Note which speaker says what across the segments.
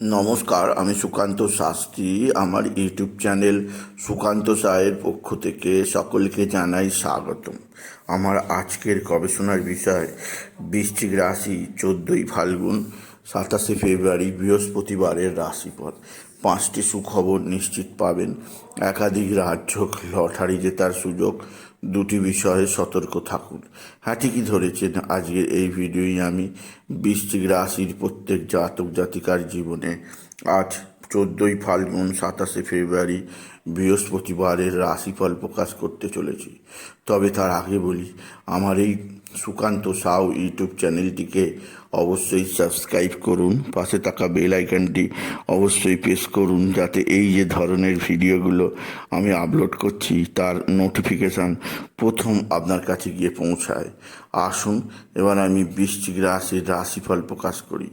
Speaker 1: নমস্কার, আমি সুকান্ত শাস্ত্রী। আমার ইউটিউব চ্যানেল সুকান্ত সায়ের পক্ষ থেকে সকলকে জানাই স্বাগতম। আমার আজকের গবেষণার বিষয়, বৃশ্চিক রাশি চোদ্দোই ফাল্গুন, সাতাশে ফেব্রুয়ারি, বৃহস্পতিবারের রাশিফল। পাঁচটি সুখবর নিশ্চিত পাবেন। একাধিক রাজ্য লটারি জেতার সুযোগ দুটি বিষয়ে সতর্ক থাকুন। হ্যাঁ ঠিকই ধরেছেন, আজকের এই ভিডিওই আমি বৃশ্চিক রাশির প্রত্যেক জাতক জাতিকার জীবনে। আজ চোদ্দোই ফাল্গুন, সাতাশে ফেব্রুয়ারি, বৃহস্পতিবারের রাশিফল প্রকাশ করতে চলেছি। তবে তার আগে বলি, আমার এই সুকান্ত সাউ ইউটিউব চ্যানেলটিকে অবশ্যই সাবস্ক্রাইব করুন, পাশে থাকা বেল আইকনটি অবশ্যই প্রেস করুন যাতে এই যে ধরনের ভিডিওগুলো আমি আপলোড করছি, তার নোটিফিকেশান প্রথম আপনার কাছে গিয়ে পৌঁছায়। আসুন, এবার আমি বৃশ্চিক রাশির রাশিফল প্রকাশ করি।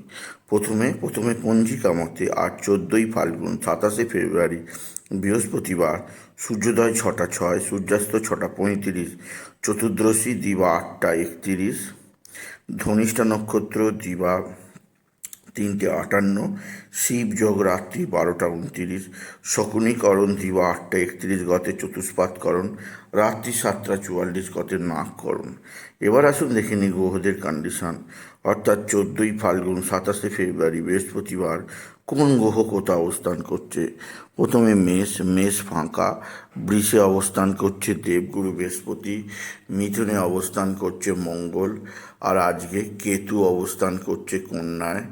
Speaker 1: প্রথমে প্রথমে পঞ্জিকা মতে আজ চোদ্দোই ফাল্গুন, সাতাশে ফেব্রুয়ারি, বৃহস্পতিবার, সূর্যোদয় ছটা ছয়, সূর্যাস্ত ছটা পঁয়ত্রিশ, চতুর্দশী দিবা আটটা একত্রিশ। ধনিষ্ঠা নক্ষত্র দিবা তিনটে আটান্ন, শিব যোগ রাত্রি বারোটা উনত্রিশ শকুনীকরণ দিবা আটটা একত্রিশ গতে চতুষ্পাতকরণ রাত্রি সাতটা চুয়াল্লিশ গতে নাককরণ এবার আসুন দেখে নিই গ্রহদের কন্ডিশন অর্থাৎ চোদ্দোই ফাল্গুন সাতাশে ফেব্রুয়ারি বৃহস্পতিবার কোন গ্রহ কোথা অবস্থান করছে? প্রথমে মেষ মেষ ফাঁকা, বৃষে অবস্থান করছে দেবগুরু বৃহস্পতি, মিথুনে অবস্থান করছে মঙ্গল, আর আজকে কেতু অবস্থান করছে কন্যায়,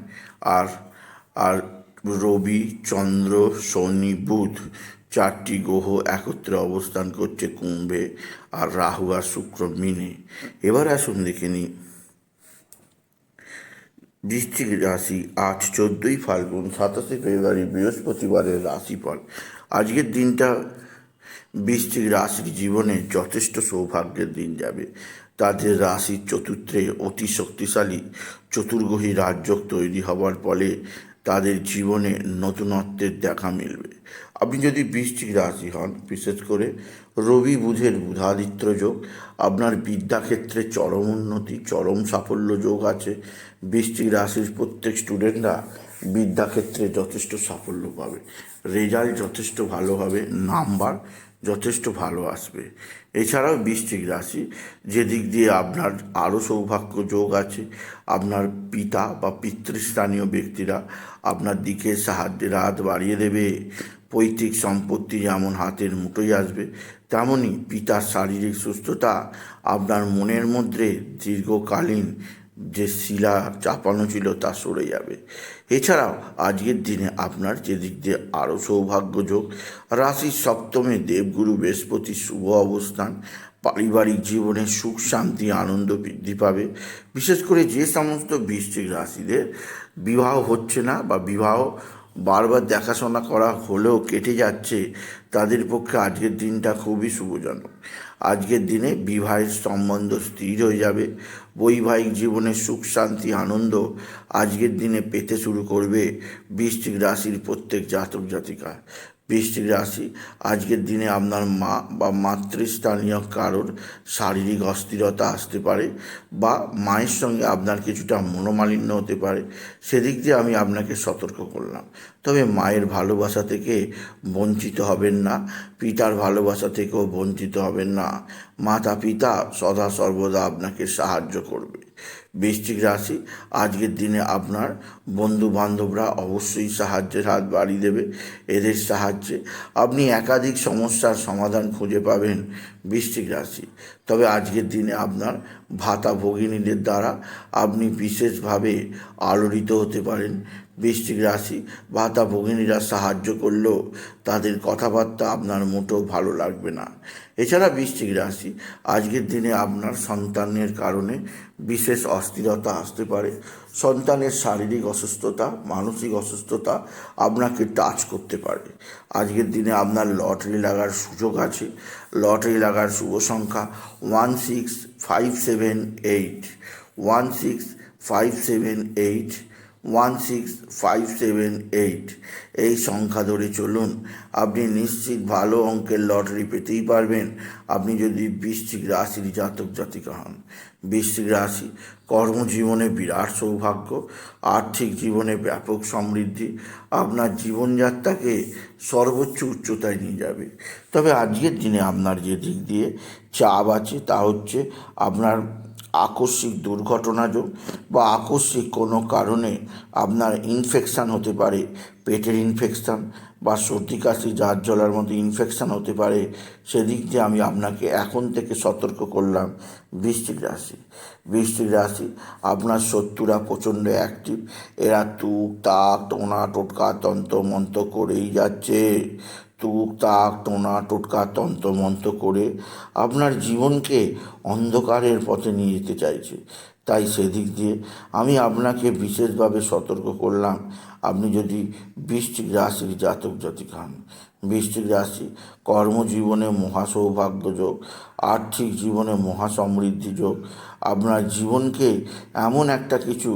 Speaker 1: আর আর রবি, চন্দ্র, শনি, বুধ চারটি গ্রহ একত্রে অবস্থান করছে কুম্ভে, আর রাহু আর শুক্র মিনে। এবার আসুন দেখে নিই। বৃশ্চিক রাশি আজ চোদ্দোই ফাল্গুন, সাতাশে ফেব্রুয়ারি বৃহস্পতিবারের রাশিফল। আজকের দিনটা বৃশ্চিক রাশির জীবনে যথেষ্ট সৌভাগ্যের দিন যাবে। তাদের রাশির চতুর্থে অতি শক্তিশালী চতুর্গ্রহী রাজ্য তৈরি হওয়ার ফলে তাদের জীবনে নতুনত্বের দেখা মিলবে। আপনি যদি বৃশ্চিক রাশি হন, বিশেষ করে রবি বুধের বুধাদিত্য যোগ, আপনার বিদ্যাক্ষেত্রে চরম উন্নতি, চরম সাফল্য যোগ আছে। বৃশ্চিক রাশির প্রত্যেক স্টুডেন্টরা বিদ্যাক্ষেত্রে যথেষ্ট সাফল্য পাবে। রেজাল্ট যথেষ্ট ভালো হবে। নাম্বার যথেষ্ট ভালো আসবে। এছাড়াও বৃশ্চিক রাশি, যে দিক দিয়ে আপনার আরও সৌভাগ্য যোগ আছে, আপনার পিতা বা পিতৃস্থানীয় ব্যক্তিরা আপনার দিকে সাহায্যের হাত বাড়িয়ে দেবে। পৈতৃক সম্পত্তি যেমন হাতের মুঠোয় আসবে তেমনই পিতার শারীরিক সুস্থতা আপনার মনের মধ্যে দীর্ঘকালীন যে শিলা চাপানো ছিল তা সরে যাবে। এছাড়াও আজকের দিনে আপনার যেদিক দিয়ে আরও সৌভাগ্যযোগ রাশির সপ্তমে দেবগুরু বৃহস্পতি শুভ অবস্থান, পারিবারিক জীবনে সুখ, শান্তি, আনন্দ বৃদ্ধি পাবে। বিশেষ করে যে সমস্ত বৃষ্টির রাশিদের বিবাহ হচ্ছে না বা বিবাহ বারবার দেখাশোনা করা হলেও কেটে যাচ্ছে, তাদের পক্ষে আজকের দিনটা খুবই শুভজনক। আজকের দিনে বিবাহের সম্বন্ধ স্থির হয়ে যাবে, বৈবাহিক জীবনে সুখ, শান্তি, আনন্দ আজকের দিনে পেতে শুরু করবে বৃষ্টিক রাশির প্রত্যেক জাতক জাতিকা। বৃশ্চিক রাশি। আজকের দিনে আপনার মা বা মাতৃস্থানীয় কারোর শারীরিক অস্থিরতা আসতে পারে বা মায়ের সঙ্গে আপনার কিছুটা মনোমালিন্য হতে পারে। সেদিক দিয়ে আমি আপনাকে সতর্ক করলাম। তবে মায়ের ভালোবাসা থেকে বঞ্চিত হবেন না, পিতার ভালোবাসা থেকেও বঞ্চিত হবেন না। মাতা পিতা সদা সর্বদা আপনাকে সাহায্য করবে। বৃশ্চিক রাশি। আজকের দিনে আপনার বন্ধু বান্ধবরা অবশ্যই সাহায্যের হাত বাড়িয়ে দেবে, এদের সাহায্যে আপনি একাধিক সমস্যার সমাধান খুঁজে পাবেন বৃশ্চিক রাশি। তবে আজকের দিনে আপনার ভাতা ভগিনীদের দ্বারা আপনি বিশেষভাবে আলোড়িত হতে পারেন। বৃষ্টিক রাশি ভাতা ভগিনীরা সাহায্য করলেও তাদের কথাবার্তা আপনার মোটেও ভালো লাগবে না। এছাড়া বৃশ্চিক রাশি, আজকের দিনে আপনার সন্তানের কারণে বিশেষ অস্থিরতা আসতে পারে। সন্তানের শারীরিক অসুস্থতা, মানসিক অসুস্থতা আপনাকে টাচ করতে পারে। আজকের দিনে আপনার লটারি লাগার সুযোগ আছে। লটারি লাগার শুভ সংখ্যা one six five seven eight one six five seven eight one six five seven eight এই সংখ্যা ধরে চলুন, আপনি নিশ্চিত ভালো অঙ্কের লটারি পেতেই পারবেন। আপনি যদি বৃশ্চিক রাশির জাতক জাতিকা হন, বৃশ্চিক রাশি কর্মজীবনে বিরাট সৌভাগ্য, আর্থিক জীবনে ব্যাপক সমৃদ্ধি, আপনার জীবনযাত্রাকে সর্বোচ্চ উচ্চতায় নিয়ে যাবে। তবে আজকের দিনে আপনার যে দিক দিয়ে চাপ আছে তা হচ্ছে আপনার আকস্মিক দুর্ঘটনা যোগ বা আকস্মিক কোনো কারণে আপনার ইনফেকশান হতে পারে, পেটের ইনফেকশান বা সর্দি কাশি জার জলার মতো ইনফেকশান হতে পারে, সেদিক দিয়ে আমি আপনাকে এখন থেকে সতর্ক করলাম। বৃষ্টির রাশি বৃষ্টির রাশি আপনার শত্রুরা প্রচণ্ড অ্যাক্টিভ এরা তুক, তাক টোনা টোটকা, তন্ত্র, মন্ত্র করেই যাচ্ছে। তুক তাক, টোনা, টোটকা তন্ত্র মন্ত্র করে আপনার জীবনকে অন্ধকারের পথে নিয়ে যেতে চাইছে। তাই সেদিক দিয়ে আমি আপনাকে বিশেষভাবে সতর্ক করলাম, আপনি যদি বৃষ্টিক রাশির জাতক জাতিক হন। বৃষ্টিক রাশি, কর্মজীবনে মহা সৌভাগ্য যোগ, আর্থিক জীবনে মহা সমৃদ্ধি যোগ আপনার জীবনকে এমন একটা কিছু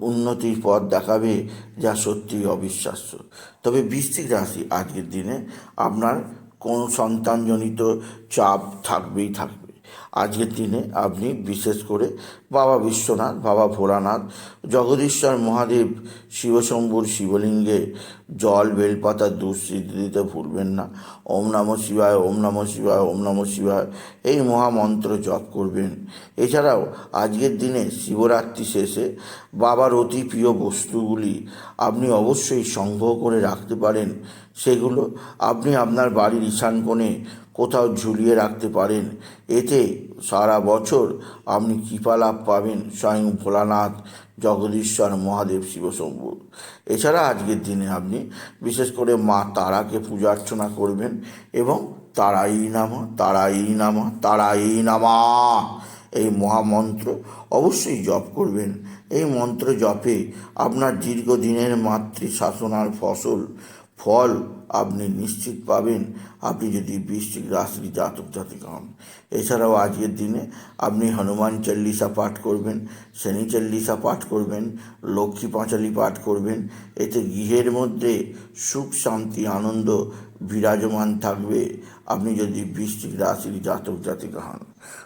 Speaker 1: উন্নতির পথ দেখাবে যা সত্যিই অবিশ্বাস্য। তবে বৃষ্টি রাশি আজকের দিনে আপনার কোন সন্তানজনিত চাপ থাকবেই থাকবে। আজকের দিনে আপনি বিশেষ করে বাবা বিশ্বনাথ, বাবা ভোলানাথ জগদীশ্বর মহাদেব শিবশম্ভুর শিবলিঙ্গে জল বেলপাতা দুঃস্মৃতি দিতে ভুলবেন না। ওম নম শিবায়, ওম নম শিবায়, ওম নম শিবায় এই মহামন্ত্র জপ করবেন। এছাড়াও আজকের দিনে শিবরাত্রি শেষে বাবার অতি প্রিয় বস্তুগুলি আপনি অবশ্যই সংগ্রহ করে রাখতে পারেন। সেগুলো আপনি আপনার বাড়ির ঈশান কোণে কোথাও ঝুলিয়ে রাখতে পারেন। এতে সারা বছর আপনি কৃপা লাভ পাবেন। স্বয়ং ভোলানাথ জগদীশ্বর মহাদেব শিবশম্ভু। এছাড়া আজকের দিনে আপনি বিশেষ করে মা তারাকে পূজা অর্চনা করবেন এবং তারাই নামা তারাই নামা তারাই নামা এই মহামন্ত্র অবশ্যই জপ করবেন। এই মন্ত্র জপে আপনার দীর্ঘদিনের মাতৃ শাসনার ফসল ফল আপনি নিশ্চিত পাবেন। আপনি যদি বৃষ্টিক রাশির জাতক জাতিক হন। এছাড়াও আজকের দিনে আপনি হনুমান চল্লিশা পাঠ করবেন, শনি চল্লিশা পাঠ করবেন, লক্ষ্মী পাঁচালি পাঠ করবেন। এতে গৃহের মধ্যে সুখ, শান্তি, আনন্দ বিরাজমান থাকবে। আপনি যদি বৃষ্টিক রাশির জাতক জাতিকা হন।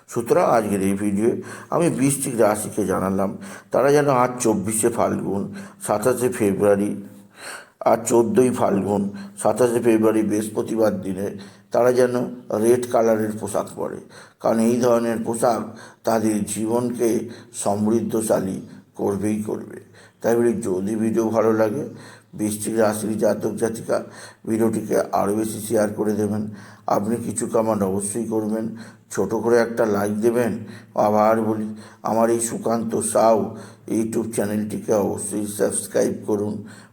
Speaker 1: সুতরাং আজকের এই ভিডিও আমি বৃষ্টিক রাশিকে জানালাম। তারা যেন আজ চব্বিশে ফাল্গুন, সাতাশে ফেব্রুয়ারি আর চোদ্দোই ফাল্গুন, সাতাশে ফেব্রুয়ারি বৃহস্পতিবার দিনে তারা যেন রেড কালারের পোশাক পরে। কারণ এই ধরনের পোশাক তাদের জীবনকে সমৃদ্ধশালী করবেই করবে। তাই বলি, যদি ভিডিও ভালো লাগে, বৃষ্টিক রাশির জাতক জাতিকা ভিডিওটিকে আরও বেশি শেয়ার করে দেবেন। আপনি কিছু কামান অবশ্যই করবেন। ছোট করে একটা লাইক দেবেন। আবার বলি, আমার এই সুকান্ত সাউ ইউটিউব চ্যানেলটিকে অবশ্যই সাবস্ক্রাইব করুন।